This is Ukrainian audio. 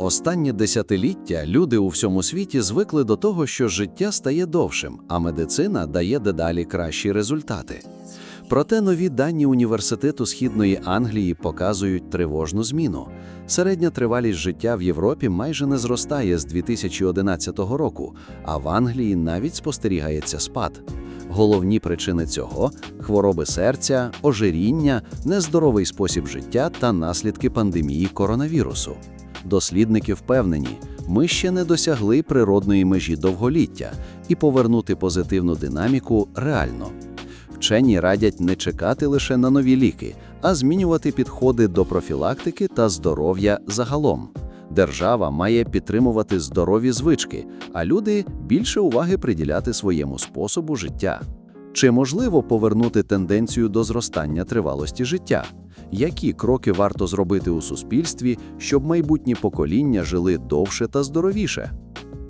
Останнє десятиліття люди у всьому світі звикли до того, що життя стає довшим, а медицина дає дедалі кращі результати. Проте нові дані Університету Східної Англії показують тривожну зміну. Середня тривалість життя в Європі майже не зростає з 2011 року, а в Англії навіть спостерігається спад. Головні причини цього хвороби серця, ожиріння, нездоровий спосіб життя та наслідки пандемії коронавірусу. Дослідники впевнені, ми ще не досягли природної межі довголіття, і повернути позитивну динаміку реально. Вчені радять не чекати лише на нові ліки, а змінювати підходи до профілактики та здоров'я загалом. Держава має підтримувати здорові звички, а люди більше уваги приділяти своєму способу життя. Чи можливо повернути тенденцію до зростання тривалості життя? Які кроки варто зробити у суспільстві, щоб майбутні покоління жили довше та здоровіше?